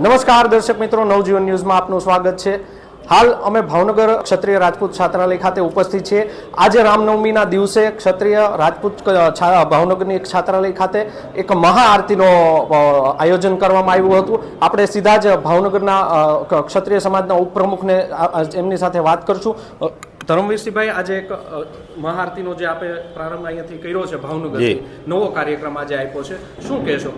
નમસ્કાર દર્શક મિત્રો નવજીવન ન્યૂઝમાં આપનું સ્વાગત છે. હાલ અમે ભાવનગર ક્ષત્રિય રાજપૂત છાત્રાલય ખાતે ઉપસ્થિત છીએ. આજે રામનવમીના દિવસે ક્ષત્રિય રાજપૂત ભાવનગરની એક છાત્રાલય ખાતે એક મહાઆરતીનો આયોજન કરવામાં આવ્યું હતું. આપણે સીધા જ ભાવનગરના ક્ષત્રિય સમાજના ઉપપ્રમુખને એમની સાથે વાત કરશું. ધર્મવીરસિંહભાઈ આજે એક મહાઆરતીનો જે આપણે પ્રારંભ અહીંયાથી કર્યો છે ભાવનગર નવો કાર્યક્રમ આજે આપ્યો છે. શું કહેશો?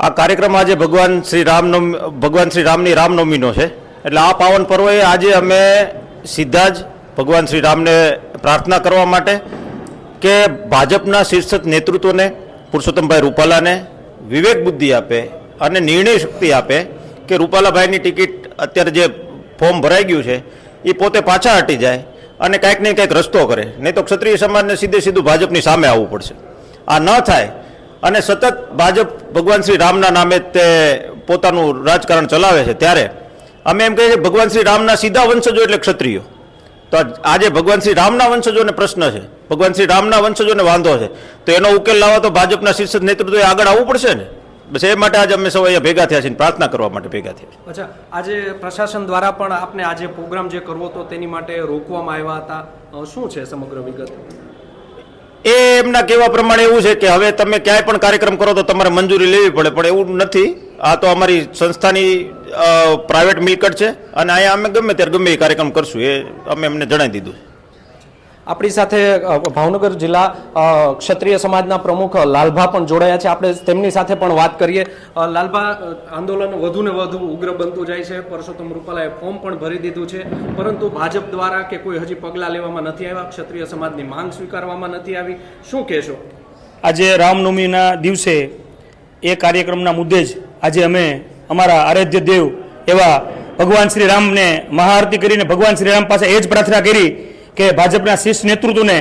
આ કાર્યક્રમ આજે ભગવાન શ્રી રામનવમી ભગવાન શ્રી રામની રામનવમીનો છે. એટલે આ પાવન પર્વએ આજે અમે સીધા જ ભગવાન શ્રી રામને પ્રાર્થના કરવા માટે કે ભાજપના શીર્ષક નેતૃત્વને, પુરુષોત્તમભાઈ રૂપાલાને વિવેક બુદ્ધિ આપે અને નિર્ણય શક્તિ આપે કે રૂપાલાભાઈની ટિકિટ અત્યારે જે ફોર્મ ભરાઈ ગયું છે, એ પોતે પાછા હટી જાય અને કાંઈક ને કાંઈક રસ્તો કરે. નહીં તો ક્ષત્રિય સમાજને સીધે સીધું ભાજપની સામે આવવું પડશે. આ ન થાય અને સતત ભાજપ ભગવાન શ્રી રામના નામે તે પોતાનું રાજકારણ ચલાવે છે ત્યારે અમે એમ કહીએ છીએ ભગવાન શ્રી રામના સીધા વંશજો એટલે ક્ષત્રિયો. તો આજે ભગવાન શ્રી રામના વંશજોને પ્રશ્ન છે. ભગવાન શ્રી રામના વંશજોને વાંધો છે. તો એનો ઉકેલ લાવવા તો ભાજપના શીર્ષક નેતૃત્વએ આગળ આવવું પડશે ને? બસ એ માટે આજે અમે સૌ અહીંયા ભેગા થયા છીએ પ્રાર્થના કરવા માટે ભેગા થયા છીએ. અચ્છા, આજે પ્રશાસન દ્વારા પણ આપને આજે પ્રોગ્રામ જે કરવો હતો તેની માટે રોકવામાં આવ્યા હતા. શું છે સમગ્ર વિગત? એ એમના કહેવા પ્રમાણે એવું છે કે હવે તમે ક્યાંય પણ કાર્યક્રમ કરો તો તમારે મંજૂરી લેવી પડે. પણ એવું નથી. આ તો અમારી સંસ્થાની પ્રાઇવેટ મિલકત છે. અને અહીંયા અમે ગમે ત્યારે ગમે એ કાર્યક્રમ કરશું. એ અમે એમને જણાવી દીધું. છે આપણી સાથે ભાવનગર જિલ્લા ક્ષત્રિય સમાજના પ્રમુખ લાલભા પણ જોડાયા છે. આપણે તેમની સાથે પણ વાત કરીએ. લાલભા આંદોલન વધુ ને વધુ ઉગ્ર બનતું જાય છે. પરસોત્તમ રૂપાલાએ ફોર્મ પણ ભરી દીધું છે. પરંતુ ભાજપ દ્વારા કે કોઈ હજી પગલાં લેવામાં નથી આવ્યા, ક્ષત્રિય સમાજની માંગ સ્વીકારવામાં નથી આવી. શું કહેશો? આજે રામનવમીના દિવસે એ કાર્યક્રમના મુદ્દે જ આજે અમે અમારા આરાધ્ય દેવ એવા ભગવાન શ્રી રામને મહાઆરતી કરીને ભગવાન શ્રી રામ પાસે એ જ પ્રાર્થના કરી કે ભાજપના શીર્ષ નેતૃત્વને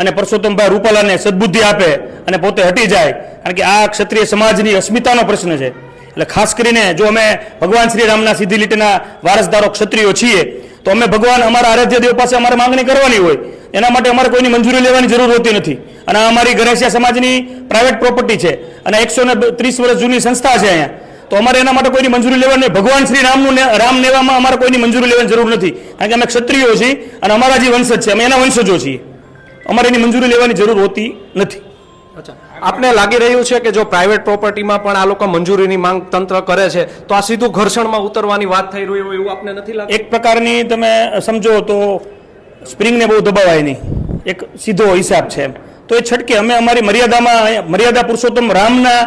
અને પરસોત્તમભાઈ રૂપાલાને સદબુદ્ધિ આપે અને પોતે હટી જાય. કારણ કે આ ક્ષત્રિય સમાજની અસ્મિતાનો પ્રશ્ન છે. એટલે ખાસ કરીને જો અમે ભગવાન શ્રી રામના સીધી લીટીના વારસદારો ક્ષત્રિયો છીએ, તો અમે ભગવાન અમારા આરાધ્ય દેવ પાસે અમારે માંગણી કરવાની હોય. એના માટે અમારે કોઈની મંજૂરી લેવાની જરૂર હોતી નથી. અને અમારી ગણેશિયા સમાજની પ્રાઇવેટ પ્રોપર્ટી છે. અને એકસો ત્રીસ વર્ષ જૂની સંસ્થા છે અહીંયા. તો અમારે એના માટે કોઈની મંજૂરી લેવાની ભગવાન શ્રી રામનું રામ લેવામાં અમારે કોઈની મંજૂરી લેવાની જરૂર નથી. કારણ કે અમે ક્ષત્રિયો છીએ અને અમારા જે વંશજ છે અમે એના વંશજો છીએ. અમારે એની મંજૂરી લેવાની જરૂર હોતી નથી. અચ્છા. આપને લાગી રહ્યું છે કે જો પ્રાઇવેટ પ્રોપર્ટીમાં પણ આ લોકો મંજૂરીની માંગ તંત્ર કરે છે તો આ સીધું ઘર્ષણમાં ઉતરવાની વાત થઈ રહી હોય એવું આપને નથી લાગતું? એક પ્રકારની તમે સમજો તો સ્પ્રિંગને બહુ દબાવાય નહીં. એક સીધો હિસાબ છે એમ. તો એ છટકે અમે અમારી મર્યાદામાં મર્યાદા પુરુષોત્તમ રામના,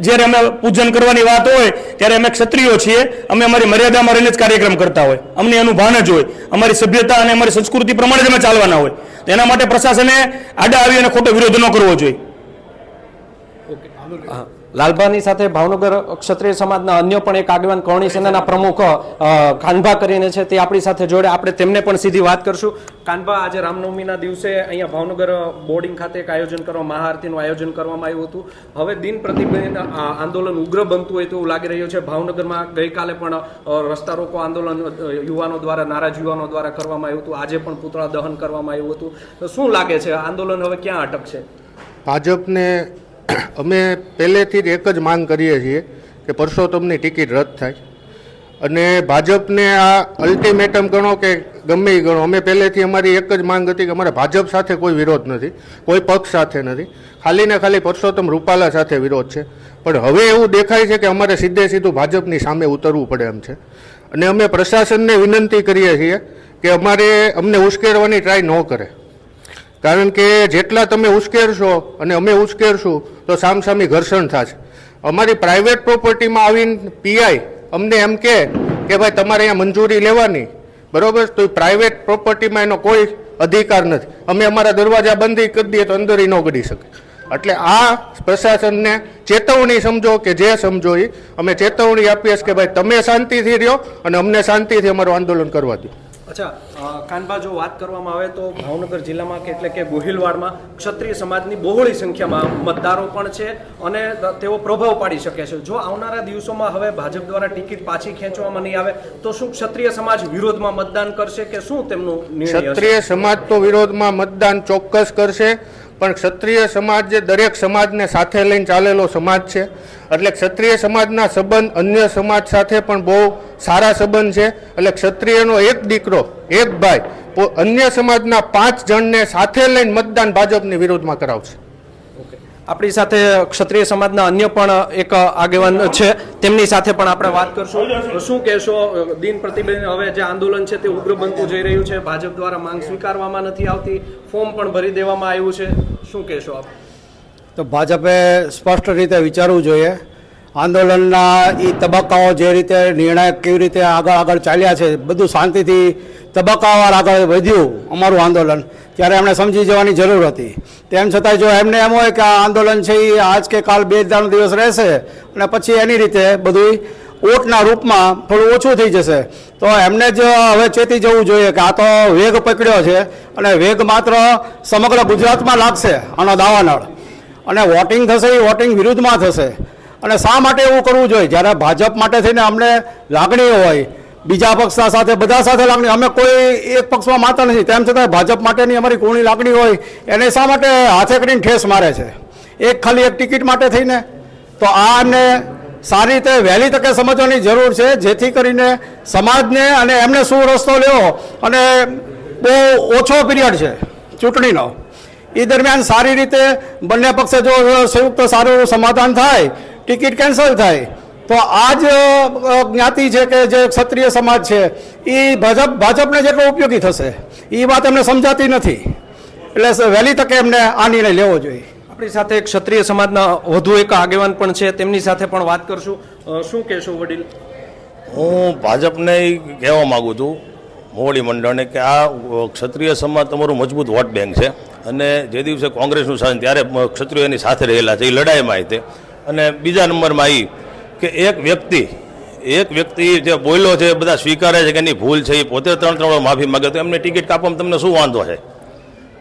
જ્યારે અમે પૂજન કરવાની વાત હોય, ત્યારે અમે ક્ષત્રિયો છીએ, અમે અમારી મર્યાદામાં રહીને જ કાર્યક્રમ કરતા હોય. અમને એનું ભાન જ હોય. અમારી સભ્યતા અને અમારી સંસ્કૃતિ પ્રમાણે જ અમે ચાલવાના હોય. એના માટે પ્રશાસને આડા આવી અને ખોટો વિરોધ ન કરવો જોઈએ. હા. લાલભાની સાથે ભાવનગર ક્ષત્રિય સમાજના અન્ય પણ એક આગેવાન કરણી સેનાના પ્રમુખ કાનભા કરીને છે તે આપણી સાથે જોડે. આપણે તેમને પણ સીધી વાત કરશું. કાનભા આજે રામનવમીના દિવસે અહીંયા ભાવનગર બોર્ડિંગ ખાતે એક આયોજન કરવા, મહાઆરતીનું આયોજન કરવામાં આવ્યું હતું. હવે દિન પ્રતિદિન આંદોલન ઉગ્ર બનતું હોય તેવું લાગી રહ્યું છે. ભાવનગરમાં ગઈકાલે પણ રસ્તા રોકો આંદોલન યુવાનો દ્વારા, નારાજ યુવાનો દ્વારા કરવામાં આવ્યું હતું. આજે પણ પૂતળા દહન કરવામાં આવ્યું હતું. શું લાગે છે? આંદોલન હવે ક્યાં અટકશે? ભાજપને અમે પહેલેથી જ એક જ માંગ કરીએ છીએ કે પરસોત્તમની ટિકિટ રદ થાય. અને ભાજપને આ અલ્ટિમેટમ ગણો કે ગમે એ ગણો, અમે પહેલેથી અમારી એક જ માંગ હતી કે અમારે ભાજપ સાથે કોઈ વિરોધ નથી, કોઈ પક્ષ સાથે નથી. ખાલી ને ખાલી પરસોત્તમ રૂપાલા સાથે વિરોધ છે. પણ હવે એવું દેખાય છે કે અમારે સીધે સીધું ભાજપની સામે ઉતરવું પડે એમ છે. અને અમે પ્રશાસનને વિનંતી કરીએ છીએ કે અમારે અમને ઉશ્કેરવાની ટ્રાય ન કરે. કારણ કે જેટલા તમે ઉશ્કેરશો અને અમે ઉશ્કેરશું તો સામસામી ઘર્ષણ થશે. અમારી પ્રાઇવેટ પ્રોપર્ટીમાં આવીને પીઆઈ અમને એમ કે કે ભાઈ તમારે અહીંયા મંજૂરી લેવાની. બરોબર? તો પ્રાઇવેટ પ્રોપર્ટીમાં એનો કોઈ અધિકાર નથી. અમે અમારા દરવાજા બંધી કરી દઈએ તો અંદર ન ગડી શકે. એટલે આ પ્રશાસનને ચેતવણી સમજો કે જે સમજો એ અમે ચેતવણી આપીએ કે ભાઈ તમે શાંતિથી રહ્યો અને અમને શાંતિથી અમારું આંદોલન કરવા દો. અચ્છા કાનભા, જો વાત કરવામાં આવે તો ભાવનગર જિલ્લામાં કે એટલે કે ગોહિલવાડમાં ક્ષત્રિય સમાજની બહોળી સંખ્યામાં મતદારો પણ છે અને તેઓ પ્રભાવ પાડી શકે છે જો આવનારા દિવસોમાં હવે ભાજપ દ્વારા ટિકિટ પાછી ખેંચવામાં નહીં આવે, તો શું ક્ષત્રિય સમાજ વિરોધમાં મતદાન કરશે કે શું તેમનું? ક્ષત્રિય સમાજ તો વિરોધમાં મતદાન ચોક્કસ કરશે પણ ક્ષત્રિય સમાજ જે દરેક સમાજને સાથે લઈને ચાલેલો સમાજ છે. એટલે ક્ષત્રિય સમાજના સંબંધ અન્ય સમાજ સાથે પણ બહુ સારા સંબંધ છે. એટલે ક્ષત્રિયનો એક દીકરો, એક ભાઈ અન્ય સમાજના પાંચ જણને સાથે લઈને મતદાન ભાજપની વિરોધમાં કરાવશે. આપણી સાથે ક્ષત્રિય સમાજના અન્ય પણ એક આગેવાન છે. તેમની સાથે પણ આપણે વાત કરશું. શું કહેશો, દિન પ્રતિબિંબ હવે જે આંદોલન છે તે ઉગ્ર બનતું જઈ રહ્યું છે. ભાજપ દ્વારા માંગ સ્વીકારવામાં નથી આવતી. ફોર્મ પણ ભરી દેવામાં આવ્યું છે. શું કહેશો આપ? તો ભાજપે સ્પષ્ટ રીતે વિચારવું જોઈએ આંદોલનના એ તબક્કાઓ જે રીતે નિર્ણાયક કેવી રીતે આગળ આગળ ચાલ્યા છે, બધું શાંતિથી તબક્કાવાર આગળ વધ્યું અમારું આંદોલન. ત્યારે એમણે સમજી જવાની જરૂર હતી. તેમ છતાંય જો એમને એમ હોય કે આ આંદોલન છે એ આજ કે કાલ બે ત્રણ દિવસ રહેશે અને પછી એની રીતે બધું ઓટના રૂપમાં થોડું ઓછું થઈ જશે, તો એમને જ હવે ચેતી જવું જોઈએ કે આ તો વેગ પકડ્યો છે અને વેગ માત્ર સમગ્ર ગુજરાતમાં લાગશે આનો દાવાનળ. અને વોટિંગ થશે એ વોટિંગ વિરુદ્ધમાં થશે. અને શા માટે એવું કરવું જોઈએ? જ્યારે ભાજપ માટે થઈને અમને લાગણી હોય, બીજા પક્ષના સાથે, બધા સાથે લાગણી, અમે કોઈ એક પક્ષમાં માનતા નથી. તેમ છતાં ભાજપ માટેની અમારી કોની લાગણી હોય, એને શા માટે હાથે કરીને ઠેસ મારે છે? એક ખાલી એક ટિકિટ માટે થઈને? તો આ અમને સારી રીતે વહેલી તકે સમજવાની જરૂર છે, જેથી કરીને સમાજને અને એમને શું રસ્તો લેવો અને બહુ ઓછો પીરિયડ છે ચૂંટણીનો. એ દરમિયાન સારી રીતે બંને પક્ષે જો સંયુક્ત સારું સમાધાન થાય ટિકિટ કેન્સલ થાય. તો આ જ જ્ઞાતિ છે કે જે ક્ષત્રિય સમાજ છે એ ભાજપ ભાજપને જેટલો ઉપયોગી થશે. એ વાત એમને સમજાતી નથી. એટલે વહેલી તકે એમને આ નિર્ણય લેવો જોઈએ. આપણી સાથે ક્ષત્રિય સમાજના વધુ એક આગેવાન પણ છે તેમની સાથે પણ વાત કરશું. શું કહેશો વડીલ? હું ભાજપને કહેવા માગું છું મોવડી મંડળને કે આ ક્ષત્રિય સમાજ તમારું મજબૂત વોટ બેંક છે. અને જે દિવસે કોંગ્રેસનું શાસન ત્યારે ક્ષત્રિયો એની સાથે રહેલા છે એ લડાઈમાં તે. અને બીજા નંબરમાં એ કે એક વ્યક્તિ એક વ્યક્તિ જે બોલ્યો છે બધા સ્વીકારે છે કે એની ભૂલ છે એ પોતે ત્રણ ત્રણ માફી માગે તો એમને ટિકિટ કાપવામાં તમને શું વાંધો છે?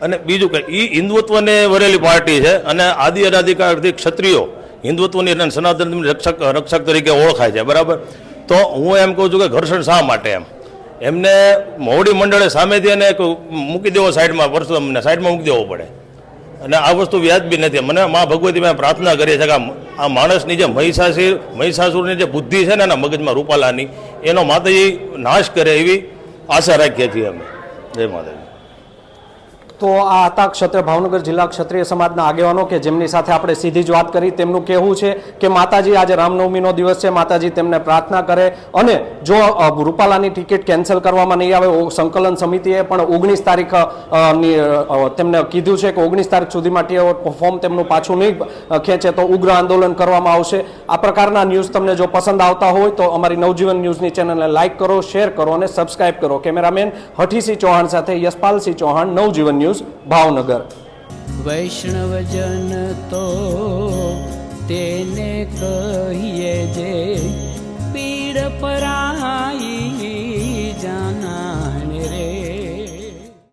અને બીજું કે એ હિન્દુત્વને વરેલી પાર્ટી છે અને આદિ અનાધિકારથી ક્ષત્રિયો હિન્દુત્વની અને સનાતન રક્ષક રક્ષક તરીકે ઓળખાય છે, બરાબર? તો હું એમ કહું છું કે ઘર્ષણ શા માટે એમ? એમને મોવડી મંડળે સામેથી એને મૂકી દેવો સાઈડમાં પરશુરામને સાઈડમાં મૂકી દેવો પડે. અને આ વસ્તુ વ્યાજબી નથી. મને મા ભગવતી મેં પ્રાર્થના કરી છે કે આ- માણસની જે મહિષાસુર, મહિષાસુરની જે બુદ્ધિ છે ને એના મગજમાં રૂપાલાની, એનો માતાજી નાશ કરે એવી આશા રાખીએ છીએ અમે. જય માતાજી. તો આ હતા ક્ષત્રિય ભાવનગર જિલ્લા ક્ષત્રિય સમાજના આગેવાનો કે જેમની સાથે આપણે સીધી જ વાત કરી, તેમનું કહેવું છે કે માતાજી આજે રામનવમીનો દિવસ છે, માતાજી તેમને પ્રાર્થના કરે અને જો રૂપાલાની ટિકિટ કેન્સલ કરવામાં નહીં આવે સંકલન સમિતિએ પણ ઓગણીસ તારીખ તેમને કીધું છે કે ઓગણીસ તારીખ સુધીમાં ટી ફોર્મ તેમનું પાછું નહીં ખેંચે તો ઉગ્ર આંદોલન કરવામાં આવશે. આ પ્રકારના ન્યૂઝ તમને જો પસંદ આવતા હોય તો અમારી નવજીવન ન્યૂઝની ચેનલને લાઇક કરો, શેર કરો અને સબસ્ક્રાઇબ કરો. કેમેરામેન હઠીસિંહ ચૌહાણ સાથે યશપાલસિંહ ચૌહાણ, નવજીવન ન્યૂઝ ભાવનગર. વૈષ્ણવજન તો તેને કહીએ જે પીડ પરાઈ